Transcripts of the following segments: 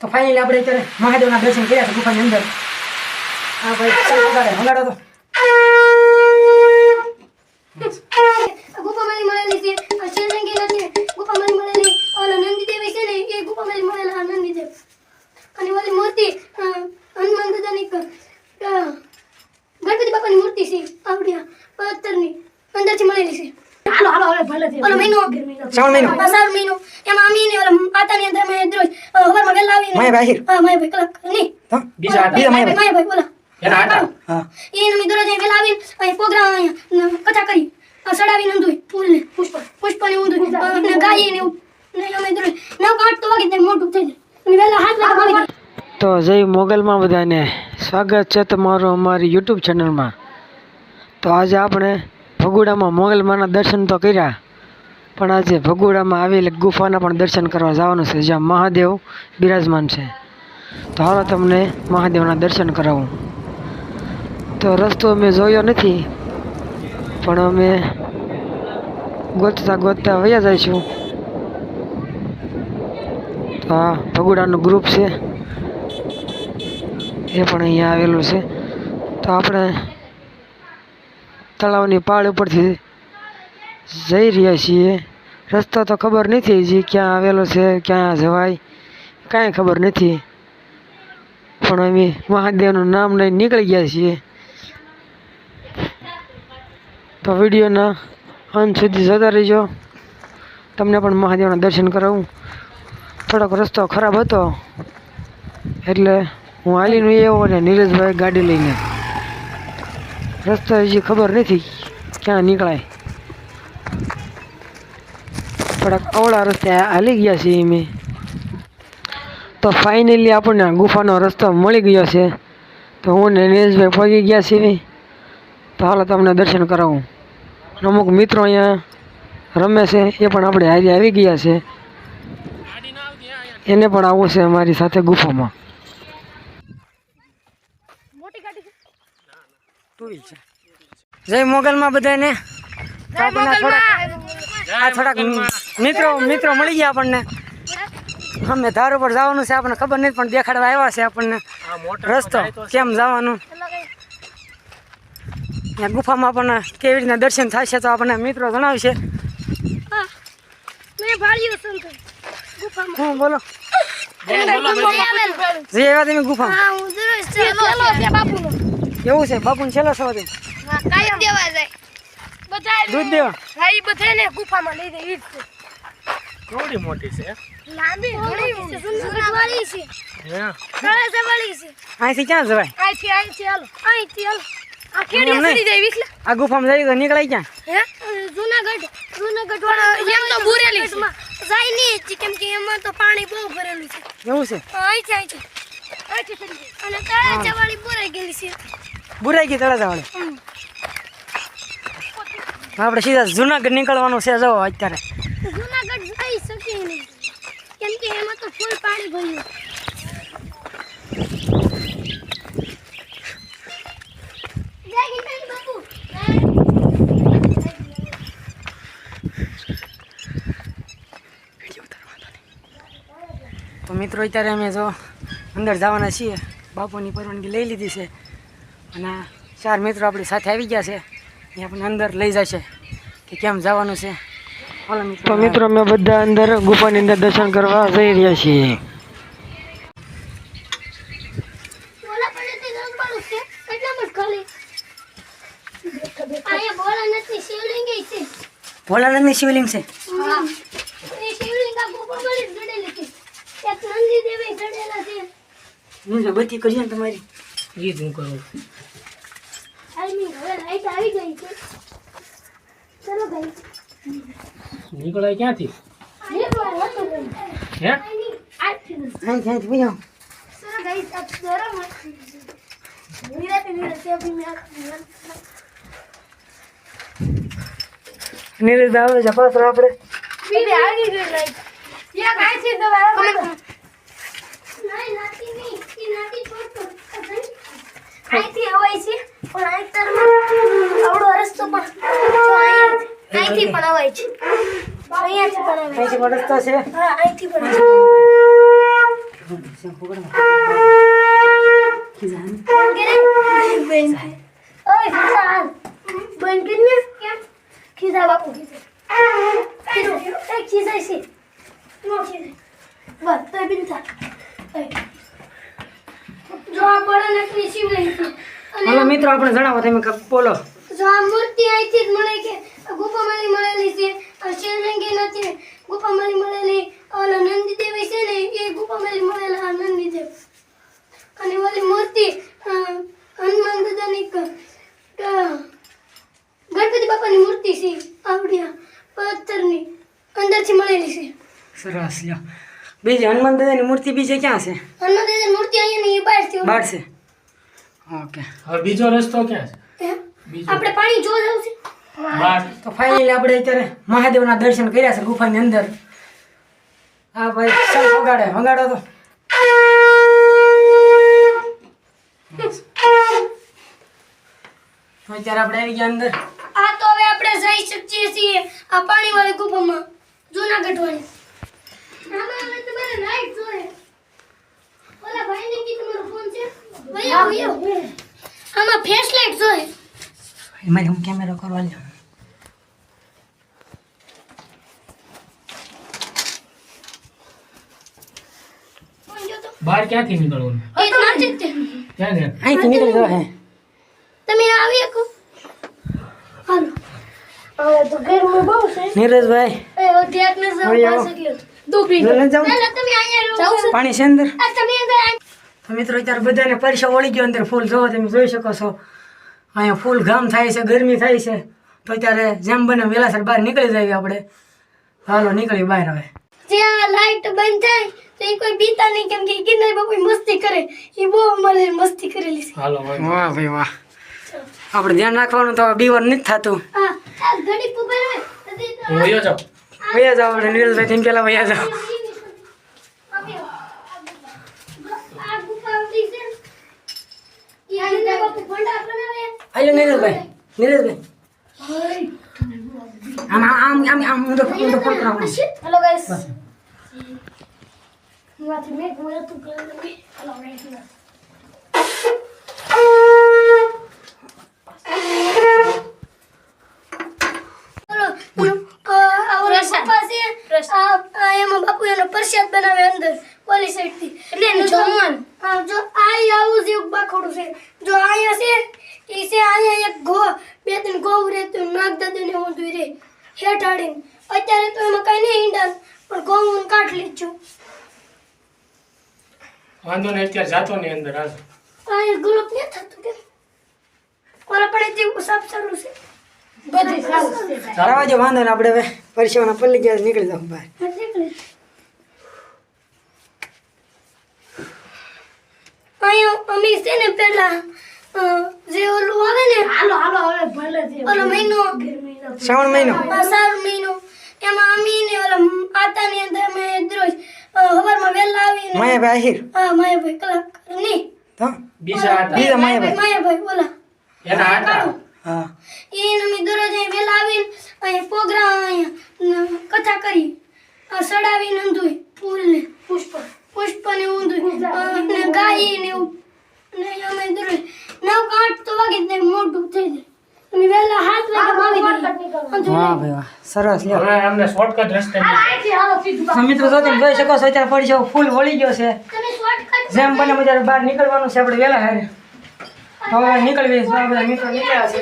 તો ફાઇનલી આપણે અત્યારે મહાદેવના દર્શન કર્યા છે ગુફાની અંદર. હા ભાઈ વગાડે, તો. ગણપતિ બાપાની મૂર્તિ છે આવડી આ પથ્થરની અંદરથી મળેલી છે. ઓલો મહિનો શ્રાવણ મહિનો. શ્રાવણ મહિનો એમાં અમી ને ઓલા માતાની અંદર મેં રોજ હવારમાં વહેલા આવીને માયાભાઈ આહિર. હા માયાભાઈ કલાક નહીં તો બીજા હતા. બીજા માયાભાઈ. માયાભાઈ. માયાભાઈ બોલા એના હતા. હા. એને અમે દરરોજ અહીં આવીને અહીં પ્રોગ્રામ અહીંયા કથા કરી. સડાવીને ઊંધું ફૂલને પુષ્પ પુષ્પને ઊંધું અને ગાયને એવું. ને અમે દરરોજ. નવ આઠ તો વાગે ત્યારે મોટું થઈ જાય. અને હાથ લાગે તો જય મોગલમાં બધાને. સ્વાગત છે તમારું અમારી યુટ્યુબ ચેનલમાં. તો આજે આપણે ભગુડામાં મોગલમાના દર્શન તો કર્યા. પણ આજે ભગુડામાં આવેલી ગુફાના પણ દર્શન કરવા જવાનું છે, જ્યાં મહાદેવ બિરાજમાન છે. તો હાલો તમને મહાદેવના દર્શન કરાવું. તો રસ્તો અમે જોયો નથી, પણ અમે ગોતતા ગોતતા વયા જઈશું. તો આ ભગુડાનું ગ્રુપ છે, એ પણ અહીંયા આવેલું છે. તો આપણે તળાવની પાળ ઉપરથી જઈ રહ્યા છીએ. રસ્તો તો ખબર નથી જે ક્યાં આવેલો છે, ક્યાં જવાય, કાંઈ ખબર નથી. પણ અમે મહાદેવનું નામ લઈને નીકળી ગયા છીએ. તો વિડીયોના અંત સુધી જતા રહીજો. તમને પણ મહાદેવના દર્શન કરાવું. થોડોક રસ્તો ખરાબ હતો. એટલે હું હાલીને એવો અને નીરજભાઈ ગાડી લઈને રસ્તો હજી ખબર નથી ક્યાં નીકળાય. થોડાક અવળા રસ્તે હાલી ગયા છીએ અમે. તો ફાઇનલી આપણને ગુફાનો રસ્તો મળી ગયો છે. તો હું ને નીરજભાઈ પહોંચી ગયા છીએ. તો હાલો તમને દર્શન કરાવું. અમુક મિત્રો અહીંયા રમે છે, એ પણ આપણે હારી આવી ગયા છે. એને પણ આવવું છે અમારી સાથે ગુફામાં. જય મોગલમાં બધાને આપણને થોડાક આ થોડાક મિત્રો મિત્રો મળી ગયા આપણને. અમે ધાર ઉપર જવાનું છે આપણને ખબર નથી પણ દેખાડવા આવ્યા છે આપણને. રસ્તો. કેમ જવાનું? ગુફામાં આપણને કેવી રીતના દર્શન થશે તો આપણને મિત્રો જણાવશે. હું બોલો. જઈ આવ્યા તમે ગુફામાં? એવું છે બાપુને છેલ્લો સવાદ કાયમ. દેવા જાય. બધા દૂધ દેવા. હા ઈ બધાને ગુફામાં લઈ જાય ઈ છે. કેવડી મોટી છે? લાંબી ઘણી છે. છે. હે? તળાજાવાળી છે. અહીંથી ક્યાં જવાય? અહીંથી અહીંથી હાલો. અહીંથી હાલો. આ કેડી જાય વિસલા. આ ગુફામાં જઈએ તો નીકળાય ક્યાં? હે? જૂનાગઢ જૂનાગઢ વાળા એમ તો બુરેલી છે. જાય નહીં કેમ કે એમાં તો પાણી બહુ ભરેલું છે. એવું છે? અહીંથી અહીંથી. અહીંથી ચડી જાય. અને તળાજાવાળી બુરાઈ ગયેલી છે. બુરાઈ ગઈ તળા હમ. આપણે સીધા જુનાગઢ નીકળવાનું છે જવો અત્યારે. જૂનાગઢ જઈ શકીએ નહીં. કેમ કે એમાં તો ફૂલ પાણી ભર્યું. જય ગીતાજી બાપુ. તો મિત્રો અત્યારે અમે જો અંદર જવાના છીએ. બાપુની પરવાનગી લઈ લીધી છે. અને ચાર મિત્રો આપણી સાથે આવી ગયા છે. એ આપણને અંદર લઈ જશે કે કેમ જવાનું છે. તો મિત્રો અમે બધા અંદર ગુફાની અંદર દર્શન કરવા જઈ રહ્યા છીએ. બોલા પડે તે રંગવાળું છે. એટલામાં જ ખાલી. અહીંયા બોલા નથી શિવલિંગ છે. બધી કરીએ ને તમારી. ઈ હું કરું. ટાઈમિંગ હવે લાઈટ આવી ગઈ છે. ચલો ભાઈ. નીકળાય ક્યાંથી? નીકળાય હતો હે? હાઈ હાઈ આવી ગઈ લાઈટ પણ અહીં તરમાં આવડો રસ્તો પણ અહીંથી પણ હવાય છે. અહીંયાથી પણ હવાય અહીંથી પણ રસ્તો છે. હા અહીંથી પણ ખિસ્સા બાપુ. ખિસ્સા એ છે. બસ તો બિન જો આ પડે નકલી શિવલિંગ હાલો મિત્રો આપણે જણાવો તમે બોલો. જો આ મૂર્તિ અહીંથી જ મળે કે ગુફામાંથી મળેલી છે શિવલિંગી નથી ગુફામાંથી મળેલી ઓલા નંદી દેવી છે ને એ ગુફામાંથી મળેલા આ નંદી દેવ અને ઓલી મૂર્તિ હનુમાન દાદાની ગણપતિ બાપાની મૂર્તિ છે આવડી પથ્થરની અંદરથી મળેલી છે. સરસ લ્યો. બીજી હનુમાન દાદાની મૂર્તિ બીજે ક્યાં છે? હનુમાન દાદાની મૂર્તિ અહીંયા ની બહારથી બહાર છે. ઓકે. હવે બીજો રસ્તો ક્યાં છે? બીજો. આપણે પાણી જો જવું છે? બાર. તો ફાઇનલી આપણે અત્યારે મહાદેવના દર્શન કર્યા છે ગુફાની અંદર. હા ભાઈ ચાલ વગાડે વગાડો તો. અત્યારે આપણે આવી ગયા અંદર. આ તો હવે આપણે જઈ શકીએ છીએ આ પાણીવાળી ગુફામાં જૂનાગઢ વાળી તમારે લાઈટ જોઈએ ઓલા ભાઈને કી તમારો ફોન છે ભૈયા ભૈયા આમાં ફ્લેશ લાઈટ જોઈએ એમાં હું કેમેરો કરવા લ્યો. બહાર ક્યાંથી નીકળવું? ક્યાં અહીંથી નીકળી હે. તમે આવી શકો. હાલો. હવે તો ઘરમાં બહુ છે. નીરજભાઈ. એ ન જાવ પાણી છે અંદર? તમે મિત્રો અત્યારે બધાને પરસો વળી ગયો અંદર ફૂલ. જોવો તમે જોઈ શકો છો. અહીંયા ફૂલ ઘામ થાય છે ગરમી થાય છે. તો અત્યારે જેમ બને વેલાસર બહાર નીકળી જાય આપણે. હાલો નીકળી બહાર હવે. જ્યાં લાઈટ બંધ થાય તો એ કોઈ બીતા નહીં કેમ કે કિન્નર બાપુ મસ્તી કરે. એ બહુ અમારે મસ્તી કરેલી છે. હાલો વાહ. ભાઈ વાહ. આપણે ધ્યાન રાખવાનું તો બીવર નથી થતું. હા ઘડી પુબર હોય તો હું વયા જાઓ આપણે નીરજભાઈ તેમ પેલા વયા જાઓ આ ગુફા આવડી છે ને, ઈ કિન્નર બાપુ ભંડાર બનાવે આયો નીરજભાઈ. નીરજભાઈ. આમ આમ આમ આમ ઊંધો ઊંધો ફોન કરાવો હેલો ગાઈસ માથી મેં મને તું કરે હેલો ગાઈસ બોલો અ, આ ઓલા પપ્પા છે આ આ એમાં બાપુ એનો પ્રસાદ બનાવે અંદર ઓલી સાઈડથી એટલે જમવાનું હા જો આ ઈ આવું છે બાખોડું છે જો અહીંયા છે ઈ છે અહીંયા એક ગો બે ત્રણ ગોવ રહેતું નાગદાદા ને ઊંધું રે હેઠાડીને અત્યારે તો એમાં કઈ નહીં ઈંડા પણ ગોવ હું કાઢ લીધું વાંધો નહીં અત્યારે જાતો નહીં અંદર હાલ. આ એ ગુલપ ને થતું કે? ઓલા પડે જે સાફ સારું છે. બધી સારું છે સારા જો વાંધો ને આપણે હવે પરસેવાના પલ્લી ગયા નીકળી જાવ બહાર અહીંયા અમે છે ને પેલા જે ઓલું આવે ને હાલો હાલો હવે ભલે ઓલો મહિનો. શ્રાવણ મહિનો. શ્રાવણ મહિનો. એમાં અમે ને ઓલા આતાની અંદર અમે દરરોજ અ, સવારમાં આવીને માયાભાઈ આહિર. હા માયાભાઈ કલાકાર નહીં તો? બીજા બીજા માયાભાઈ. માયાભાઈ ઓલા. એના હતા? હા. એને અમે દરરોજ અહીં વહેલા આવીને અહીં પ્રોગ્રામ અહીંયા કથા કરી આ સડાવીને ઊંધું ફૂલને પુષ્પ પુષ્પને ઊંધું અને ગાય ને એવું. ને અમે દરરોજ નવ કે આઠ તો વાગે જ મોટું થઈ જાય અને વહેલા હાથ વાગે આવી જઈએ વાહ ભાઈ વાહ. સરસ લ્યો. હવે અમને શોર્ટકટ રસ્તે તો મિત્રો જો તમે જોઈ શકો છો અત્યારે પડશે ફૂલ વળી ગયો છે. જેમ બને મજા બહાર નીકળવાનું છે આપણે વહેલા હારે. હવે નીકળવી બધા મિત્રો નીકળ્યા છે.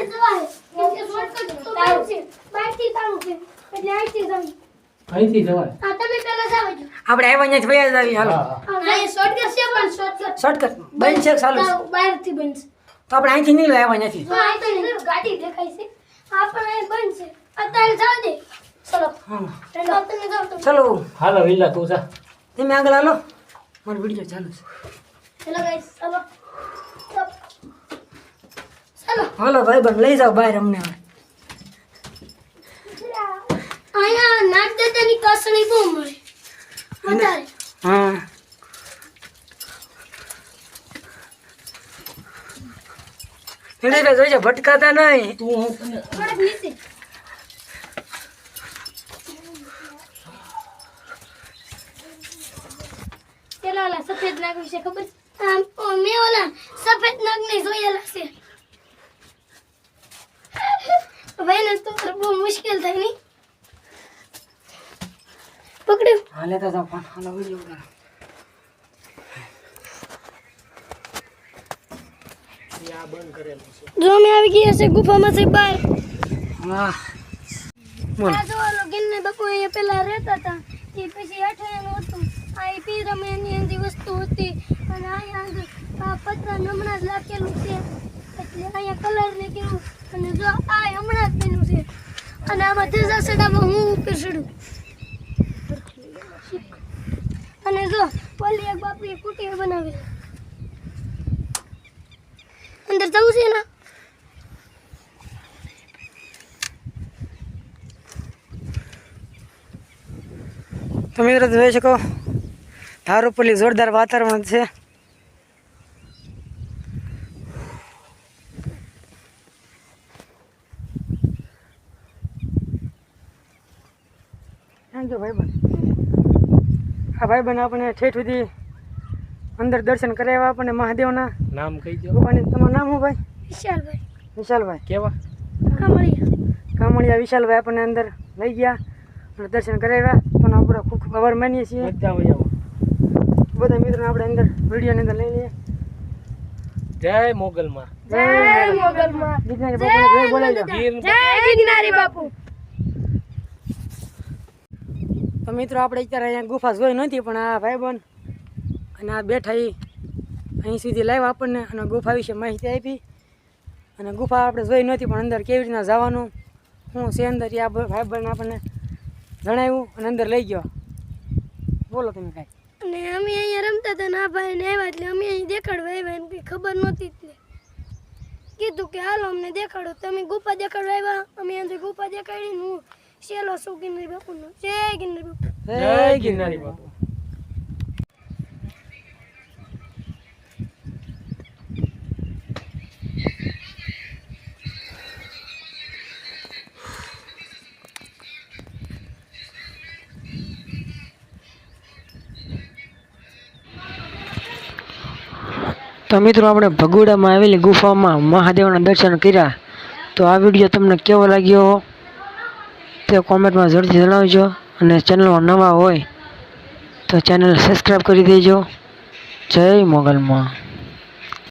શોર્ટકટ તો બહાર છે. બહારથી તાળું છે. એટલે અહીંથી જવું અહીંથી જવાય હા તમે પહેલા જાવ છો આપણે આવ્યા અહીંયાથી વયા જ આવી હાલો. શોર્ટકટ છે પણ શોર્ટકટ શોર્ટકટ બંધ છે ચાલુ બહારથી તો આપણે અહીંથી નીકળ્યા આવ્યા નથી તો નહીં ગાડી દેખાય છે. આ પણ અહીં બંધ છે. અત્યારે જાવ દે. ચલો. હા. તમે જાવ તો ચલો. હાલો વિલા તું જા. તમે આગળ હાલો. મારો વીડિયો ચાલુ છે. ચલો ગાઈસ ચલો. ચલો. હાલો ભાઈ બન લઈ જાઓ બહાર અમને હવે. કસણી બહુ મળે. વધારે. હા. એટલે જોઈજો ભટકાતા નહીં. તું હું ઓલા સફેદ નાગ વિશે ખબર? છે? મેં ઓલા સફેદ નાગને જોયેલા છે. ભાઈને તો બહુ મુશ્કેલ થાય નહીં. પકડ્યું. હાલે તો ફોન હાલો વિડિયો જો અમે આવી ગયા છે ગુફામાંથી બહાર હા. બોલો. આ જો ઓલો ગિરને બાપુ પેલા રહેતા હતા. એ પછી અઠવાડિયાનું હતું. આ એ પીરામણની એની વસ્તુ હતી. અને અહીંયા પતરા હમણાં જ લાખેલું છે. એટલે અહીંયા કલર ને કેવું? અને જો આ હમણાં જ બન્યું છે. અને આમાં ધજા સડામાં હું ઉપર ચડું અને જો, ઓલી એક બાપુએ કુટીર બનાવી અંદર જવું છે ને તમે જોઈ શકો. ધાર ઉપરલી જોરદાર વાતાવરણ છે. ભાઈબંધ આ ભાઈબંધ આપણે ઠેઠ સુધી અંદર દર્શન કરાવ્યા આપણને મહાદેવના. નામ કહી દો. ભગવાન તમારું નામ શું ભાઈ? વિશાલભાઈ. વિશાલભાઈ. કેવા? કામળિયા. કામળિયા વિશાલભાઈ આપણને અંદર લઈ ગયા અને દર્શન કરાવ્યા. પણ આપણે ખૂબ ખબર માનીએ છીએ. બધા વૈયાવો બધા મિત્રો આપણે અંદર વિડીયોની અંદર લઈ લઈએ. જય મોગલમાં. જય મોગલમાં. ગીતનારી બાપુને જય બોલાવી જય ગિરનારી બાપુ. તો મિત્રો આપણે અત્યારે અહીંયા ગુફા જોઈ નથી પણ આ ભાઈબંધ અને આ બેઠા અહીં સુધી લાવ્યા આપણને અને ગુફા વિશે માહિતી આપી. અને ગુફા આપણે જોઈ નથી પણ અંદર કેવી રીતના જવાનું શું છે અંદર એ આ ભાઈબંધ આપણને જણાવ્યું અને અંદર લઈ ગયો. બોલો તમે કાંઈ. અને અમે અહીંયા રમતા હતા ના ભાઈ ને આવ્યા એટલે અમે અહીં દેખાડવા આવ્યા એને કંઈ ખબર નહોતી એટલે. કીધું કે હાલો અમને દેખાડો. તમે ગુફા દેખાડવા આવ્યા? અમે અંદર ગુફા દેખાડી હું શેલો શું ગિરનારી બાપુનો? જય ગિરનારી બાપુ. જય ગિરનારી બાપુ. તો મિત્રો, આપણે ભગુડામાં આવેલી ગુફામાં મહાદેવના દર્શન કર્યા. તો આ વીડિયો તમને કેવો લાગ્યો તે કોમેન્ટમાં જરૂરથી જણાવજો અને ચેનલમાં નવા હોય તો ચેનલ સબસ્ક્રાઈબ કરી દેજો. જય મોગલમાં.